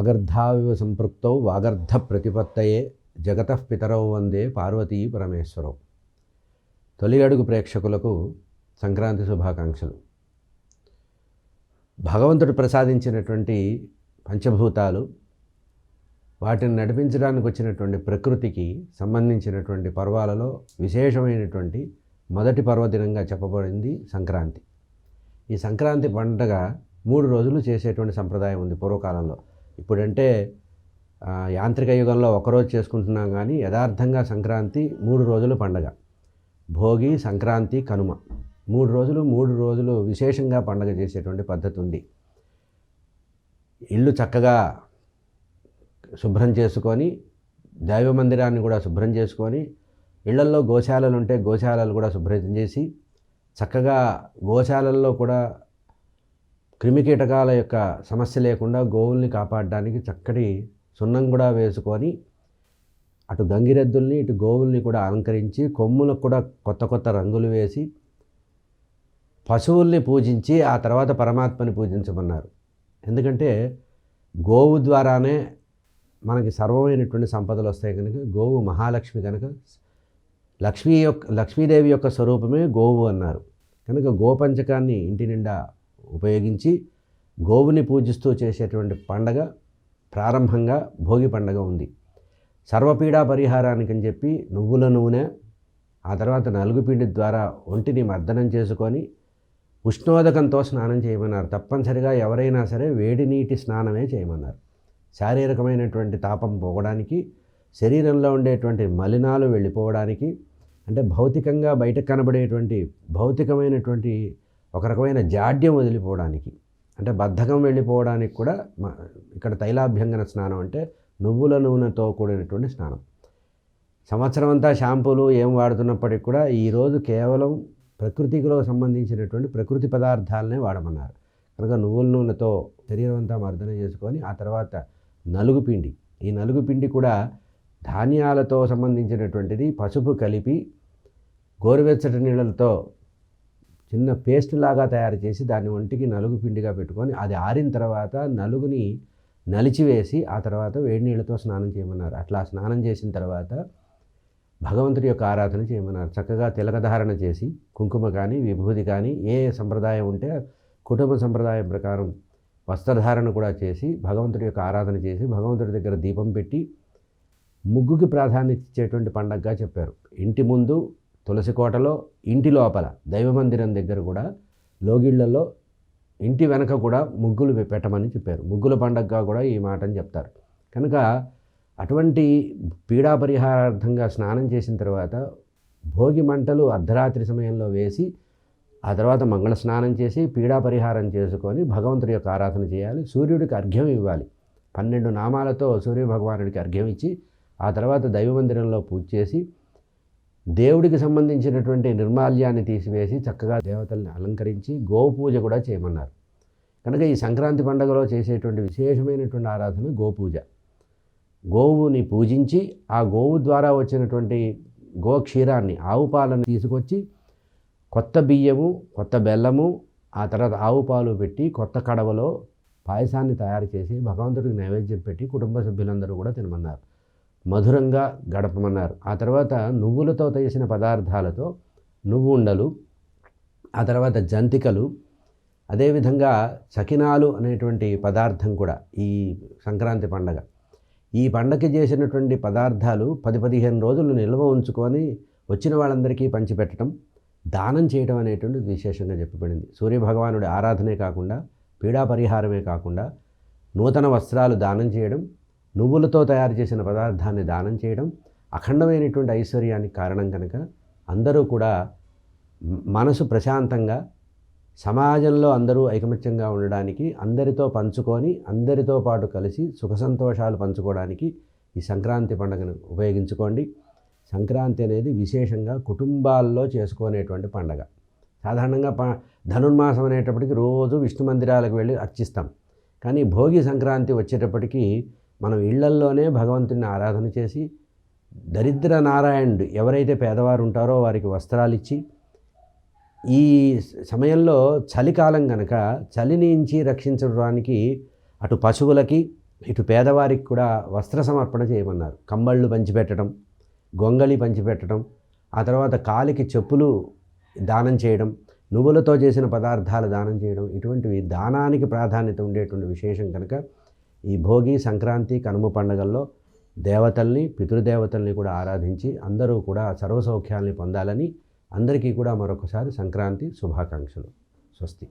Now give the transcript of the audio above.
అగర్ధావివ సంపృక్తౌ వాగర్ధ ప్రతిపత్తయే జగతః పితరౌ వందే పార్వతీ పరమేశ్వరౌ. తొలి అడుగు ప్రేక్షకులకు సంక్రాంతి శుభాకాంక్షలు. భగవంతుడు ప్రసాదించినటువంటి పంచభూతాలు వాటిని నడిపించడానికి వచ్చినటువంటి ప్రకృతికి సంబంధించినటువంటి పర్వాలలో విశేషమైనటువంటి మొదటి పర్వదినంగా చెప్పబడింది సంక్రాంతి. ఈ సంక్రాంతి పండగ మూడు రోజులు చేసేటువంటి సంప్రదాయం ఉంది పూర్వకాలంలో. ఇప్పుడంటే యాంత్రిక యుగంలో ఒకరోజు చేసుకుంటున్నాం కానీ యథార్థంగా సంక్రాంతి మూడు రోజులు పండగ. భోగి సంక్రాంతి కనుమ. మూడు రోజులు మూడు రోజులు విశేషంగా పండగ చేసేటువంటి పద్ధతి ఉంది ఇల్లు చక్కగా శుభ్రం చేసుకొని దైవ మందిరాన్ని కూడా శుభ్రం చేసుకొని ఇళ్ళల్లో గోశాలలు ఉంటే గోశాలలు కూడా శుభ్రం చేసి చక్కగా గోశాలల్లో కూడా క్రిమికీటకాల యొక్క సమస్య లేకుండా గోవుల్ని కాపాడడానికి చక్కటి సున్నం కూడా వేసుకొని అటు గంగిరెద్దుల్ని ఇటు గోవుల్ని కూడా అలంకరించి కొమ్ములకు కూడా కొత్త కొత్త రంగులు వేసి పశువుల్ని పూజించి ఆ తర్వాత పరమాత్మని పూజించమన్నారు. ఎందుకంటే గోవు ద్వారానే మనకి సర్వమైనటువంటి సంపదలు వస్తాయి కనుక గోవు మహాలక్ష్మి కనుక లక్ష్మీ యొక్క లక్ష్మీదేవి యొక్క స్వరూపమే గోవు అన్నారు. కనుక గోపంచకాన్ని ఇంటి నిండా ఉపయోగించి గోవుని పూజిస్తూ చేసేటువంటి పండగ ప్రారంభంగా భోగి పండగ ఉంది. సర్వపీడా పరిహారానికి అని చెప్పి నువ్వుల నూనె ఆ తర్వాత నలుగుపిండి ద్వారా ఒంటిని మర్దనం చేసుకొని ఉష్ణోదకంతో స్నానం చేయమన్నారు. తప్పనిసరిగా ఎవరైనా సరే వేడి నీటి స్నానమే చేయమన్నారు. శారీరకమైనటువంటి తాపం పోవడానికి శరీరంలో ఉండేటువంటి మలినాలు వెళ్ళిపోవడానికి అంటే భౌతికంగా బయటకు కనబడేటువంటి భౌతికమైనటువంటి ఒక రకమైన జాడ్యం వదిలిపోవడానికి అంటే బద్ధకం వెళ్ళిపోవడానికి కూడా ఇక్కడ తైలాభ్యంగన స్నానం అంటే నువ్వుల నూనెతో కూడినటువంటి స్నానం. సంవత్సరం అంతా షాంపూలు ఏం వాడుతున్నప్పటికీ కూడా ఈరోజు కేవలం ప్రకృతిలో సంబంధించినటువంటి ప్రకృతి పదార్థాలనే వాడమన్నారు. కనుక నువ్వుల నూనెతో శరీరం అంతా మర్దన చేసుకొని ఆ తర్వాత నలుగు పిండి ఈ నలుగు పిండి కూడా ధాన్యాలతో సంబంధించినటువంటిది పసుపు కలిపి గోరువెచ్చటి నీళ్ళతో చిన్న పేస్ట్ లాగా తయారు చేసి దాన్ని ఒంటికి నలుగు పిండిగా పెట్టుకొని అది ఆరిన తర్వాత నలుగుని నలిచివేసి ఆ తర్వాత వేడి నీళ్ళతో స్నానం చేయమన్నారు. అట్లా స్నానం చేసిన తర్వాత భగవంతుడి యొక్క ఆరాధన చేయమన్నారు. చక్కగా తిలకధారణ చేసి కుంకుమ కానీ విభూతి కానీ ఏ సంప్రదాయం ఉంటే కుటుంబ సంప్రదాయం ప్రకారం వస్త్రధారణ కూడా చేసి భగవంతుడి యొక్క ఆరాధన చేసి భగవంతుడి దగ్గర దీపం పెట్టి ముగ్గుకి ప్రాధాన్యత ఇచ్చేటువంటి పండగగా చెప్పారు. ఇంటి ముందు తులసి కోటలో ఇంటి లోపల దైవ మందిరం దగ్గర కూడా లోగిళ్ళలో ఇంటి వెనక కూడా ముగ్గులు పెట్టమని చెప్పారు. ముగ్గుల పండగగా కూడా ఈ మాటని చెప్తారు. కనుక అటువంటి పీడా పరిహారార్థంగా స్నానం చేసిన తర్వాత భోగి మంటలు అర్ధరాత్రి సమయంలో వేసి ఆ తర్వాత మంగళ స్నానం చేసి పీడా పరిహారం చేసుకొని భగవంతుడి యొక్క ఆరాధన చేయాలి. సూర్యుడికి అర్ఘ్యం ఇవ్వాలి. పన్నెండు నామాలతో సూర్య భగవానుడికి అర్ఘ్యం ఇచ్చి ఆ తర్వాత దైవ మందిరంలో పూజ చేసి దేవుడికి సంబంధించినటువంటి నిర్మాల్యాన్ని తీసివేసి చక్కగా దేవతల్ని అలంకరించి గోపూజ కూడా చేయమన్నారు. కనుక ఈ సంక్రాంతి పండుగలో చేసేటువంటి విశేషమైనటువంటి ఆరాధన గోపూజ. గోవుని పూజించి ఆ గోవు ద్వారా వచ్చినటువంటి గోక్షీరాన్ని ఆవు పాలను తీసుకొచ్చి కొత్త బియ్యము కొత్త బెల్లము ఆ తర్వాత ఆవు పాలు పెట్టి కొత్త కడవలో పాయసాన్ని తయారు చేసి భగవంతుడికి నైవేద్యం పెట్టి కుటుంబ సభ్యులందరూ కూడా తినమన్నారు. మధురంగా గడపమన్నారు. ఆ తర్వాత నువ్వులతో చేసిన పదార్థాలతో నువ్వు ఉండలు ఆ తర్వాత జంతికలు అదేవిధంగా సకినాలు అనేటువంటి పదార్థం కూడా ఈ సంక్రాంతి పండగ. ఈ పండగకి చేసినటువంటి పదార్థాలు పది పదిహేను రోజులు నిల్వ ఉంచుకొని వచ్చిన వాళ్ళందరికీ పంచిపెట్టడం దానం చేయడం అనేటువంటిది విశేషంగా చెప్పబడింది. సూర్యభగవానుడి ఆరాధనే కాకుండా పీడా పరిహారమే కాకుండా నూతన వస్త్రాలు దానం చేయడం నువ్వులతో తయారు చేసిన పదార్థాన్ని దానం చేయడం అఖండమైనటువంటి ఐశ్వర్యానికి కారణం కనుక అందరూ కూడా మనసు ప్రశాంతంగా సమాజంలో అందరూ ఐకమత్యంగా ఉండడానికి అందరితో పంచుకొని అందరితో పాటు కలిసి సుఖ సంతోషాలు పంచుకోవడానికి ఈ సంక్రాంతి పండుగను ఉపయోగించుకోండి. సంక్రాంతి అనేది విశేషంగా కుటుంబాల్లో చేసుకునేటువంటి పండగ. సాధారణంగా ప ధనుర్మాసం అనేటప్పటికి రోజు విష్ణు మందిరాలకు వెళ్ళి అర్చిస్తాం. కానీ భోగి సంక్రాంతి వచ్చేటప్పటికి మనం ఇళ్ళల్లోనే భగవంతుని ఆరాధన చేసి దరిద్ర నారాయణుడు ఎవరైతే పేదవారు ఉంటారో వారికి వస్త్రాలు ఇచ్చి ఈ సమయంలో చలికాలం గనక చలి నుంచి రక్షించడానికి అటు పశువులకి ఇటు పేదవారికి కూడా వస్త్ర సమర్పణ చేయమన్నారు. కంబళ్ళు పంచిపెట్టడం గొంగళి పంచిపెట్టడం ఆ తర్వాత కాలికి చెప్పులు దానం చేయడం నువ్వులతో చేసిన పదార్థాలు దానం చేయడం ఇటువంటివి దానానికి ప్రాధాన్యత ఉండేటువంటి విశేషం కనుక ఈ భోగి సంక్రాంతి కనుమ పండుగల్లో దేవతల్ని పితృదేవతల్ని కూడా ఆరాధించి అందరూ కూడా సర్వసౌఖ్యాల్ని పొందాలని అందరికీ కూడా మరొకసారి సంక్రాంతి శుభాకాంక్షలు. స్వస్తి.